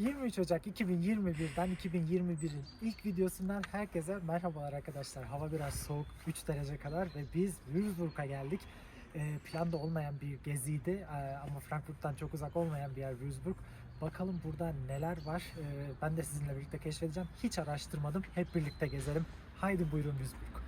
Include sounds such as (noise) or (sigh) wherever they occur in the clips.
23 Ocak 2021'den 2021'in ilk videosundan herkese merhabalar arkadaşlar. Hava biraz soğuk 3 derece kadar ve biz Würzburg'a geldik. Ee, planda olmayan bir geziydi Ee, ama Frankfurt'tan çok uzak olmayan bir yer Würzburg. Bakalım burada neler var. Ee, ben de sizinle birlikte keşfedeceğim. Hiç araştırmadım. Hep birlikte gezelim. Haydi buyurun Würzburg.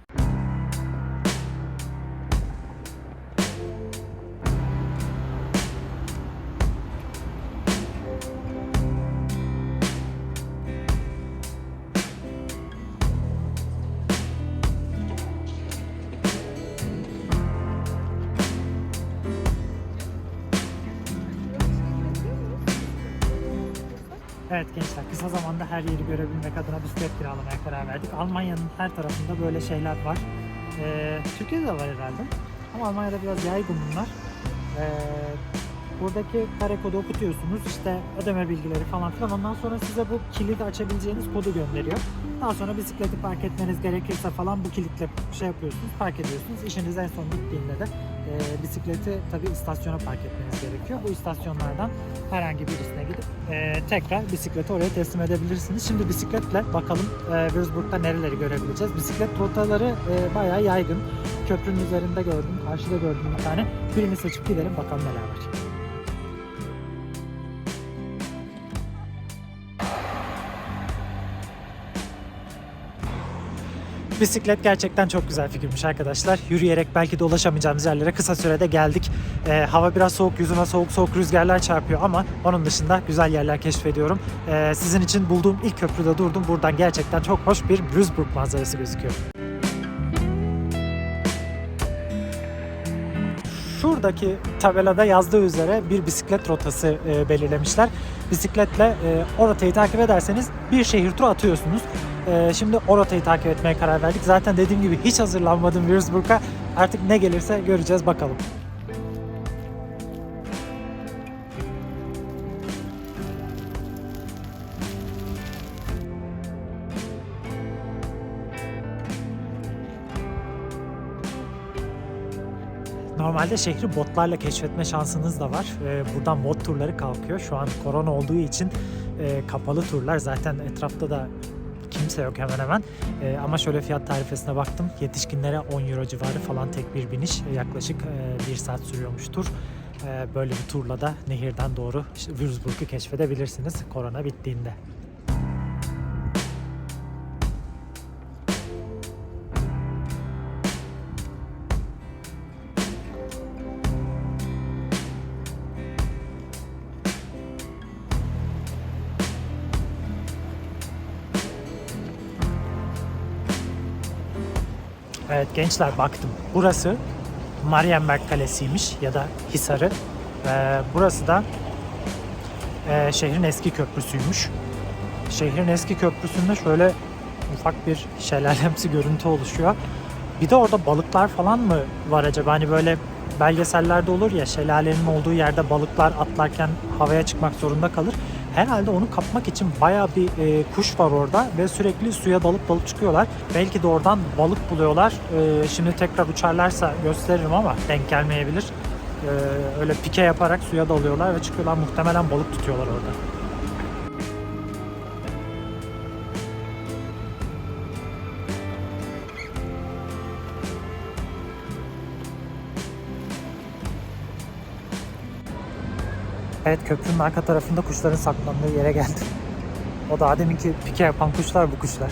Evet gençler kısa zamanda her yeri görebilmek adına bisiklet kiralamaya karar verdik. Almanya'nın her tarafında böyle şeyler var. Ee, Türkiye'de de var herhalde. Ama Almanya'da biraz yaygın bunlar. Ee, buradaki kare kodu okutuyorsunuz. İşte ödeme bilgileri falan filan. Ondan sonra size bu kilidi açabileceğiniz kodu gönderiyor. Daha sonra bisikleti park etmeniz gerekirse falan bu kilitle şey yapıyorsunuz, park ediyorsunuz. İşiniz en son bittiğinde de e, bisikleti tabii istasyona park etmeniz gerekiyor. Bu istasyonlardan herhangi birisine gidip e, tekrar bisikleti oraya teslim edebilirsiniz. Şimdi bisikletle bakalım e, Würzburg'da nereleri görebileceğiz. Bisiklet rotaları e, bayağı yaygın. Köprünün üzerinde gördüm, karşıda gördüm bir tane. Birini seçip gidelim bakalım neler var. Bisiklet gerçekten çok güzel fikirmiş arkadaşlar. Yürüyerek belki de ulaşamayacağımız yerlere kısa sürede geldik. Ee, hava biraz soğuk, yüzüme soğuk soğuk rüzgarlar çarpıyor ama onun dışında güzel yerler keşfediyorum. Ee, sizin için bulduğum ilk köprüde durdum. Buradan gerçekten çok hoş bir Würzburg manzarası gözüküyor. Şuradaki tabelada yazdığı üzere bir bisiklet rotası e, belirlemişler. Bisikletle e, o rotayı takip ederseniz bir şehir turu atıyorsunuz. E, şimdi o rotayı takip etmeye karar verdik. Zaten dediğim gibi hiç hazırlanmadım Würzburg'a. Artık ne gelirse göreceğiz bakalım. Normalde şehri botlarla keşfetme şansınız da var. Ee, buradan bot turları kalkıyor. Şu an korona olduğu için e, kapalı turlar. Zaten etrafta da kimse yok hemen hemen. Ee, ama şöyle fiyat tarifesine baktım. Yetişkinlere 10 euro civarı falan tek bir biniş. E, Yaklaşık 1 saat sürüyormuş tur. Ee, böyle bir turla da nehirden doğru Würzburg'u keşfedebilirsiniz korona bittiğinde. Evet gençler baktım. Burası Marienberg Kalesi'ymiş ya da Hisarı. Ee, burası da e, şehrin eski köprüsüymüş. Şehrin eski köprüsünde şöyle ufak bir şelalemsi (laughs) görüntü oluşuyor. Bir de orada balıklar falan mı var acaba? Hani böyle belgesellerde olur ya şelalenin olduğu yerde balıklar atlarken havaya çıkmak zorunda kalır. Herhalde onu kapmak için bayağı bir e, kuş var orada ve sürekli suya dalıp dalıp çıkıyorlar. Belki de oradan balık buluyorlar. E, şimdi tekrar uçarlarsa gösteririm ama denk gelmeyebilir. E, öyle pike yaparak suya dalıyorlar ve çıkıyorlar. Muhtemelen balık tutuyorlar orada. Evet köprünün arka tarafında kuşların saklandığı yere geldim. O daha deminki pike yapan kuşlar bu kuşlar.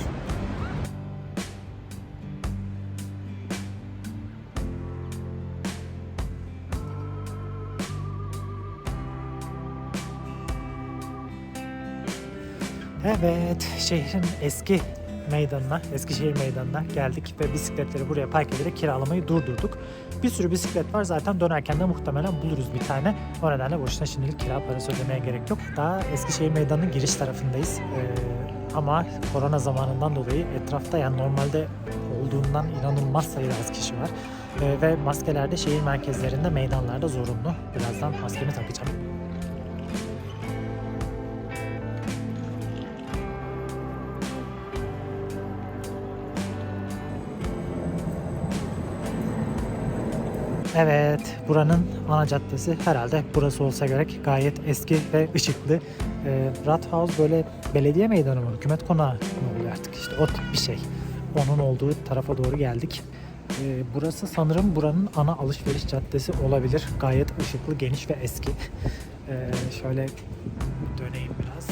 Evet, şehrin eski meydanına, Eskişehir meydanına geldik ve bisikletleri buraya park ederek kiralamayı durdurduk. Bir sürü bisiklet var zaten dönerken de muhtemelen buluruz bir tane. O nedenle boşuna şimdilik kira parası ödemeye gerek yok. Daha Eskişehir meydanının giriş tarafındayız. Ee, ama korona zamanından dolayı etrafta yani normalde olduğundan inanılmaz sayıda az kişi var. Ee, ve maskeler de şehir merkezlerinde, meydanlarda zorunlu. Birazdan maskemi takacağım. Evet, buranın ana caddesi herhalde burası olsa gerek gayet eski ve ışıklı. Ee, Rathaus böyle belediye meydanı mı, hükümet konağı mı oluyor artık işte o tip bir şey. Onun olduğu tarafa doğru geldik. Ee, burası sanırım buranın ana alışveriş caddesi olabilir. Gayet ışıklı, geniş ve eski. Ee, şöyle döneyim biraz.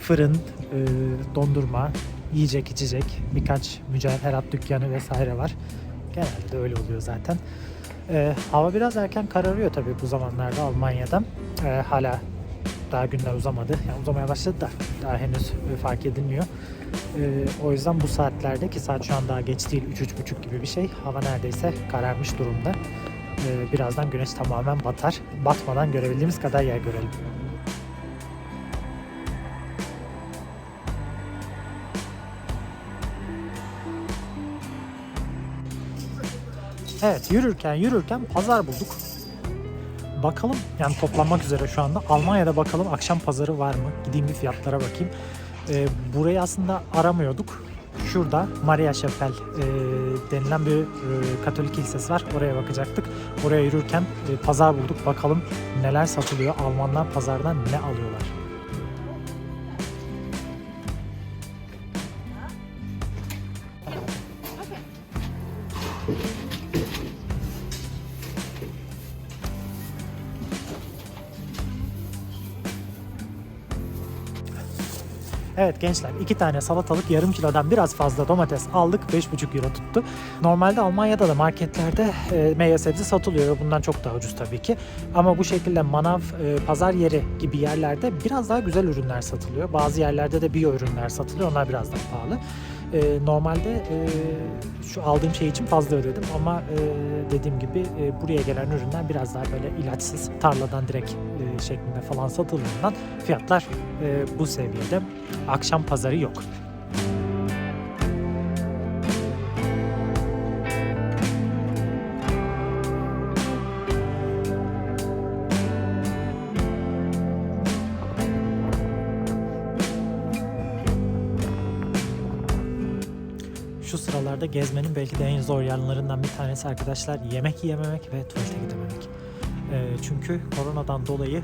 Fırın, e, dondurma, yiyecek içecek, birkaç mücevherat dükkanı vesaire var. Genelde de öyle oluyor zaten. Ee, hava biraz erken kararıyor tabii bu zamanlarda Almanya'da. Ee, hala daha günler uzamadı. Yani uzamaya başladı da daha henüz e, fark edilmiyor. Ee, o yüzden bu saatlerde ki saat şu an daha geç değil 3-3.30 gibi bir şey. Hava neredeyse kararmış durumda. Ee, birazdan güneş tamamen batar. Batmadan görebildiğimiz kadar yer görelim. Evet yürürken yürürken pazar bulduk. Bakalım yani toplanmak üzere şu anda. Almanya'da bakalım akşam pazarı var mı? Gideyim bir fiyatlara bakayım. Ee, burayı aslında aramıyorduk. Şurada Maria Chapel e, denilen bir e, Katolik kilisesi var. Oraya bakacaktık. Oraya yürürken e, pazar bulduk. Bakalım neler satılıyor. Almanlar pazardan ne alıyorlar? Evet gençler iki tane salatalık yarım kilodan biraz fazla domates aldık 5,5 euro tuttu. Normalde Almanya'da da marketlerde e, meyve sebze satılıyor. Bundan çok daha ucuz tabii ki. Ama bu şekilde manav, e, pazar yeri gibi yerlerde biraz daha güzel ürünler satılıyor. Bazı yerlerde de biyo ürünler satılıyor. Onlar biraz daha pahalı. E, normalde e, şu aldığım şey için fazla ödedim ama e, dediğim gibi e, buraya gelen ürünler biraz daha böyle ilaçsız tarladan direkt e, şeklinde falan satıldığından fiyatlar e, bu seviyede. Akşam pazarı yok. Şu sıralarda gezmenin belki de en zor yanlarından bir tanesi arkadaşlar yemek yiyememek ve tuvalete gidememek. E, çünkü koronadan dolayı e,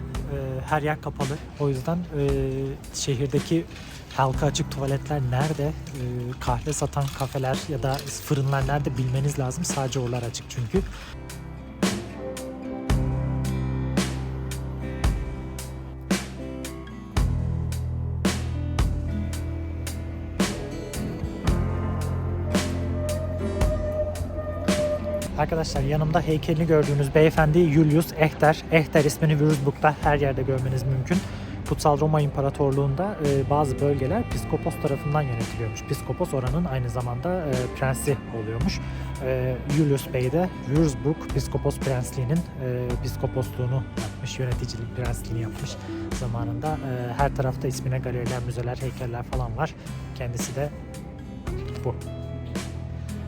her yer kapalı. O yüzden e, şehirdeki halka açık tuvaletler nerede, e, kahve satan kafeler ya da fırınlar nerede bilmeniz lazım. Sadece oralar açık çünkü. Arkadaşlar yanımda heykelini gördüğünüz beyefendi Julius Echter. Echter ismini Würzburg'da her yerde görmeniz mümkün. Kutsal Roma İmparatorluğu'nda e, bazı bölgeler piskopos tarafından yönetiliyormuş. Piskopos oranın aynı zamanda e, prensi oluyormuş. E, Julius Bey de Würzburg Piskopos Prensliği'nin e, piskoposluğunu yapmış, yöneticilik prensliğini yapmış zamanında. E, her tarafta ismine galeriler, müzeler, heykeller falan var. Kendisi de bu.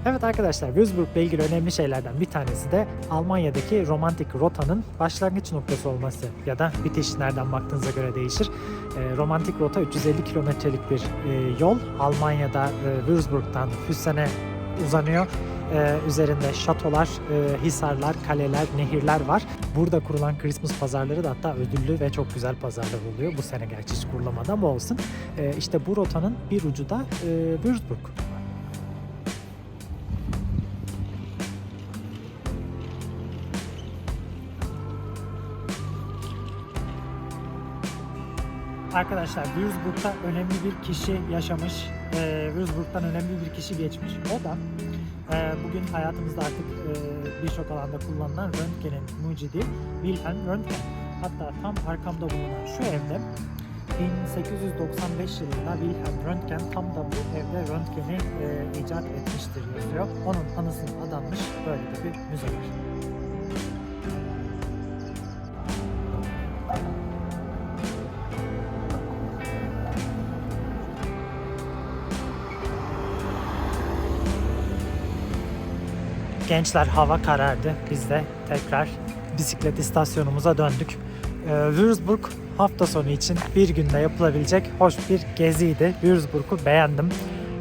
Evet arkadaşlar Würzburg'la ilgili önemli şeylerden bir tanesi de Almanya'daki romantik rotanın başlangıç noktası olması ya da bitiş nereden baktığınıza göre değişir. E, romantik rota 350 kilometrelik bir e, yol. Almanya'da e, Würzburg'dan Füssen'e uzanıyor. E, üzerinde şatolar, e, hisarlar, kaleler, nehirler var. Burada kurulan Christmas pazarları da hatta ödüllü ve çok güzel pazarlar oluyor. Bu sene gerçi hiç kurulamadı ama olsun. E, işte bu rotanın bir ucu da e, Würzburg. Arkadaşlar Würzburg'da önemli bir kişi yaşamış, e, Würzburg'dan önemli bir kişi geçmiş. O da e, bugün hayatımızda artık e, birçok alanda kullanılan röntgenin mucidi Wilhelm Röntgen. Hatta tam arkamda bulunan şu evde 1895 yılında Wilhelm Röntgen tam da bu evde röntgeni e, icat etmiştir yazıyor. Onun anısına adanmış böyle bir müze var. Gençler hava karardı. Biz de tekrar bisiklet istasyonumuza döndük. Ee, Würzburg hafta sonu için bir günde yapılabilecek hoş bir geziydi. Würzburg'u beğendim.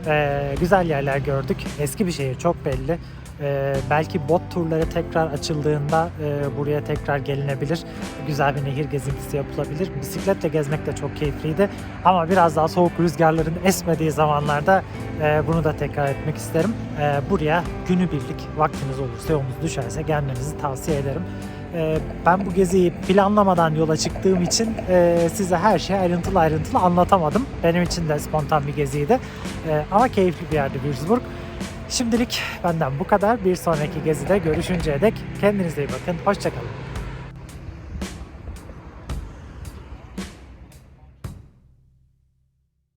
Ee, güzel yerler gördük. Eski bir şehir çok belli. Ee, belki bot turları tekrar açıldığında e, buraya tekrar gelinebilir. Güzel bir nehir gezintisi yapılabilir. Bisikletle gezmek de çok keyifliydi. Ama biraz daha soğuk rüzgarların esmediği zamanlarda e, bunu da tekrar etmek isterim. E, buraya günübirlik vaktiniz olursa yolunuz düşerse gelmenizi tavsiye ederim. E, ben bu geziyi planlamadan yola çıktığım için e, size her şeyi ayrıntılı ayrıntılı anlatamadım. Benim için de spontan bir geziydi. E, ama keyifli bir yerdi Würzburg. Şimdilik benden bu kadar. Bir sonraki gezide görüşünceye dek kendinize iyi bakın. Hoşçakalın.